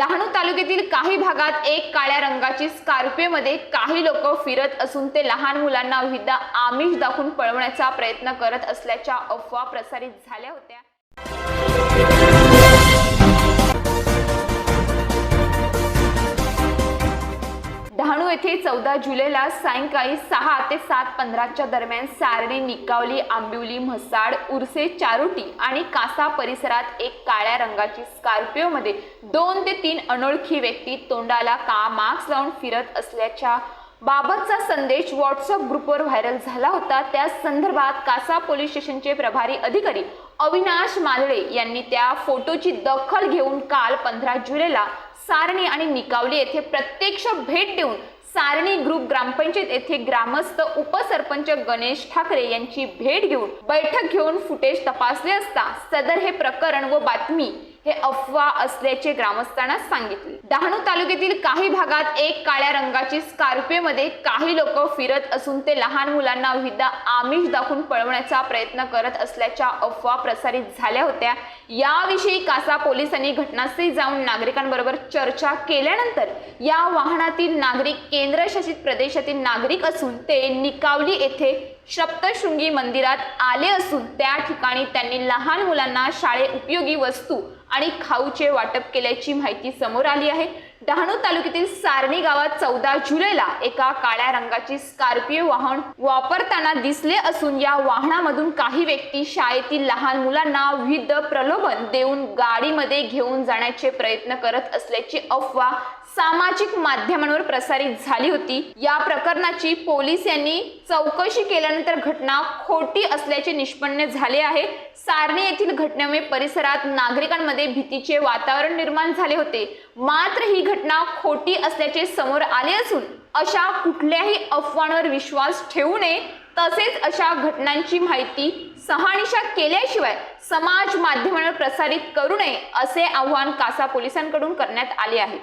डहाणू तालुक्यातील काही भागात एक काळ्या रंगाची स्कॉर्पिओमध्ये काही लोक फिरत असून ते लहान मुलांना विविध आमिष दाखवून पळवण्याचा प्रयत्न करत असल्याच्या अफवा प्रसारित झाल्या होत्या. येथे चौदा जुलैला सायंकाळी सहा ते सात पंधराच्या दरम्यान सारणी निकावली आंबिवली म्हसाड उर्से चारोटी आणि कासा परिसरात एक काळ्या रंगाची स्कॉर्पिओमध्ये दोन ते तीन अनोळखी व्यक्ती तोंडाला का मास्क लावून फिरत असल्याच्या बाबतचा संदेश व्हॉट्सअप ग्रुपवर व्हायरल झाला होता. त्या संदर्भात कासा पोलीस स्टेशनचे प्रभारी अधिकारी अविनाश मालळे यांनी त्या फोटोची दखल घेऊन काल पंधरा जुलैला सारणी आणि निकावली येथे प्रत्यक्ष भेट देऊन सारणी ग्रुप ग्रामपंचायत येथे ग्रामस्थ उपसरपंच गणेश ठाकरे यांची भेट घेऊन बैठक घेऊन फुटेज तपासले असता सदर हे प्रकरण व बातमी हे अफवा असल्याचे ग्रामस्थांना सांगितले. डहाणू तालुक्यातील काही भागात एक काळ्या रंगाची स्कॉर्पिओमध्ये काही लोक फिरत असून ते लहान मुलांना विविध आमिष दाखवून पळवण्याचा प्रयत्न करत असल्याच्या अफवा प्रसारित झाल्या होत्या. याविषयी कासा पोलिसांनी घटनास्थळी जाऊन नागरिकांबरोबर चर्चा केल्यानंतर या वाहनातील नागरिक केंद्रशासित प्रदेशातील नागरिक असून ते निकावली येथे सप्तशृंगी मंदिरात आले असून त्या ठिकाणी त्यांनी लहान मुलांना शाळे उपयोगी वस्तू आणि खाऊचे वाटप केल्याची माहिती समोर आली आहे. डहाणू तालुक्यातील सारणी गावात चौदा जुलैला एका काळ्या रंगाची स्कॉर्पिओ वाहन वापरताना दिसले असून या वाहनामधून काही व्यक्ती शाळेतील लहान मुलांना विविध प्रलोभन देऊन गाडीमध्ये घेऊन जाण्याचे प्रयत्न करत असल्याची अफवा सामाजिक माध्यमांवर प्रसारित झाली होती. या प्रकरणाची पोलीस यांनी चौकशी केल्यानंतर घटना खोटी असल्याचे निष्पन्न झाले आहे. सारणी येथील घटनेमुळे परिसरात नागरिकांमध्ये भीतीचे वातावरण निर्माण झाले होते. मात्र ही घटना खोटी असल्याचे समोर आले असून अशा कुठल्याही अफवांवर विश्वास ठेवू नये. तसेच अशा घटनांची माहिती सहानिशा केल्याशिवाय समाज माध्यमांवर प्रसारित करू नये असे आवाहन कासा पोलिसांकडून करण्यात आले आहे.